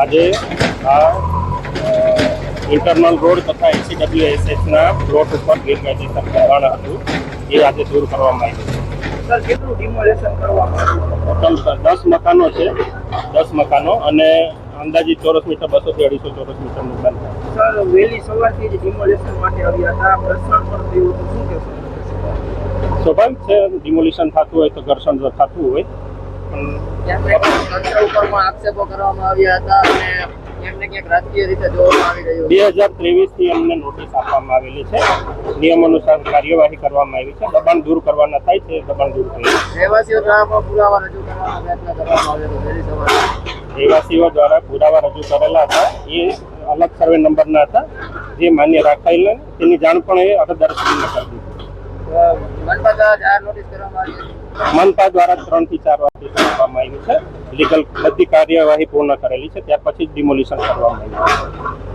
આજે આ internal road તથા એસીડબ્લ્યુએસએસના પ્લોટ ઉપર ગેરકાયદેસર દબાણ હતું. એ આજે દૂર કરવામાં આવ્યું છે. દસ મકાનો છે. દસ મકાનો અને અંદાજી ચોરસ મીટર બસોથી અઢીસો ચોરસ મીટર બંધ સર વહેલી સવારથી જ ડિમોલેશન માટે આવ્યા હતા. ઘર્ષણ પણ થયું હતું. શું કહેશો? સ્વાભાવિક છે ડિમોલિશન થતું હોય તો ઘર્ષણ થતું હોય. આક્ષેપો કરવામાં આવ્યા હતા અને બે હજાર ત્રેવીસથી અમને નોટિસ આપવામાં આવેલી છે. નિયમ અનુસાર કાર્યવાહી કરવામાં આવી છે. દબાણ દૂર કરવાના થાય છે દબાણ દૂર કરીએ રહેવાસીઓ દ્વારા પુરાવા રજૂ કરવામાં આવ્યો હતો. વહેલી સવારે. રહેવાસીઓ દ્વારા પુરાવા રજૂ કરેલા હતા. એ અલગ સર્વે નંબરના હતા. જે માન્ય રાખાયેલા તેની જાણ પણ એ અરજદારશ્રીને કરી દીધી. મનપા નોટિસ કરવામાં આવી હતી. મનપા દ્વારા ત્રણથી ચાર વાર. આપવામાં આવ્યું છે. લીગલ બધી કાર્યવાહી પૂર્ણ કરેલી છે. ત્યાર પછી જ ડિમોલિશન કરવામાં આવ્યું છે.